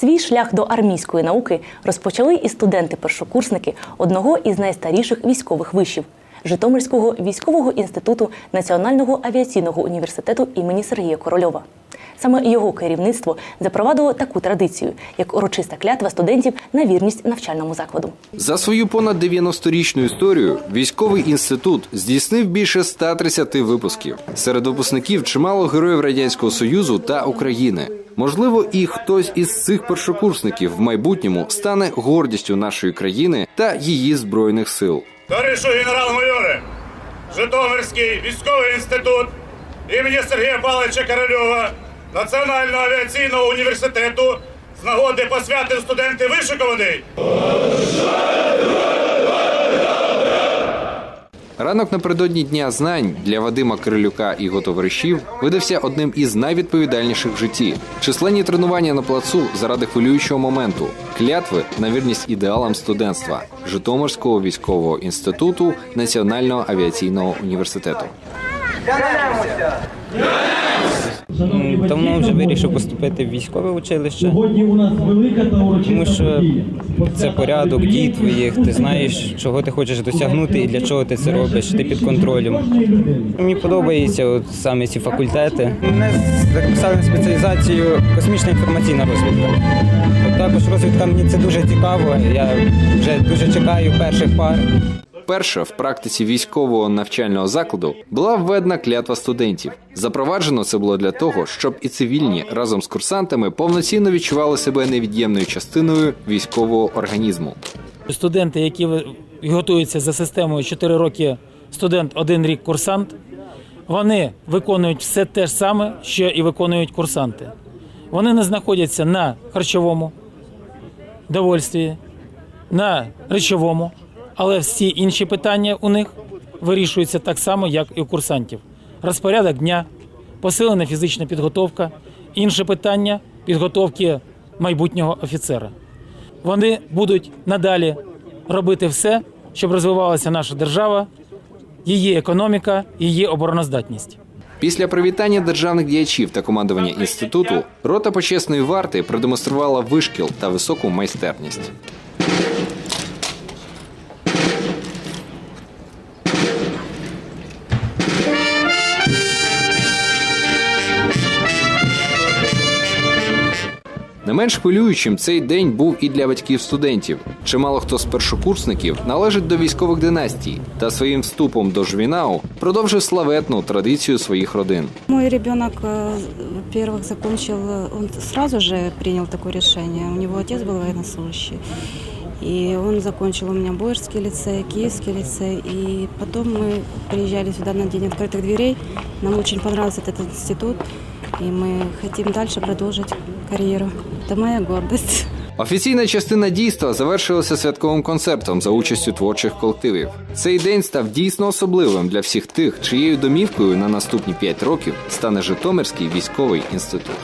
Свій шлях до армійської науки розпочали і студенти-першокурсники одного із найстаріших військових вишів Житомирського військового інституту Національного авіаційного університету імені Сергія Корольова. Саме його керівництво запровадило таку традицію, як урочиста клятва студентів на вірність навчальному закладу. За свою понад 90-річну історію військовий інститут здійснив більше 130 випусків. Серед випускників чимало героїв радянського союзу та України. Можливо, і хтось із цих першокурсників в майбутньому стане гордістю нашої країни та її збройних сил. Товаришу генерал-майоре, Житомирський військовий інститут імені Сергія Павловича Корольова Національного авіаційного університету з нагоди посвятив студенти вишикуваний. Ранок напередодні дня знань для Вадима Крилюка і його товаришів видався одним із найвідповідальніших в житті. Численні тренування на плацу заради хвилюючого моменту, клятви на вірність ідеалам студентства Житомирського військового інституту Національного авіаційного університету. Давно вже вирішив поступити в військове училище, тому що це порядок дій твоїх. Ти знаєш, чого ти хочеш досягнути і для чого ти це робиш. Ти під контролем. Мені подобаються от саме ці факультети. Мене записали на спеціалізацію космічна інформаційна розвідка. От також розвідка мені це дуже цікаво. Я вже дуже чекаю перших пар. Перша в практиці військового навчального закладу була введена клятва студентів. Запроваджено це було для того, щоб і цивільні разом з курсантами повноцінно відчували себе невід'ємною частиною військового організму. Студенти, які готуються за системою 4 роки студент, 1 рік курсант, вони виконують все те ж саме, що і виконують курсанти. Вони не знаходяться на харчовому довольстві, на речовому, але всі інші питання у них вирішуються так само, як і у курсантів. Розпорядок дня, посилена фізична підготовка, інше питання підготовки майбутнього офіцера вони будуть надалі робити все, щоб розвивалася наша держава, її економіка, її обороноздатність. Після привітання державних діячів та командування інституту рота почесної варти продемонструвала вишкіл та високу майстерність. Не менш хвилюючим цей день був і для батьків студентів. Чимало хто з першокурсників належить до військових династій та своїм вступом до жвінау продовжив славетну традицію своїх родин. Мой ребенок, э, во-первых, закончил, э, он сразу же принял такое решение. У него отец был военнослужащий. И он закончил у меня Боярский лицей, Киевский лицей. И потом мы приезжали сюда на День открытых дверей. Нам очень понравился этот институт. И мы хотим дальше продолжить карьеру. Это моя гордость. Офіційна частина дійства завершилася святковим концертом за участю творчих колективів. Цей день став дійсно особливим для всіх тих, чиєю домівкою на наступні п'ять років стане Житомирський військовий інститут.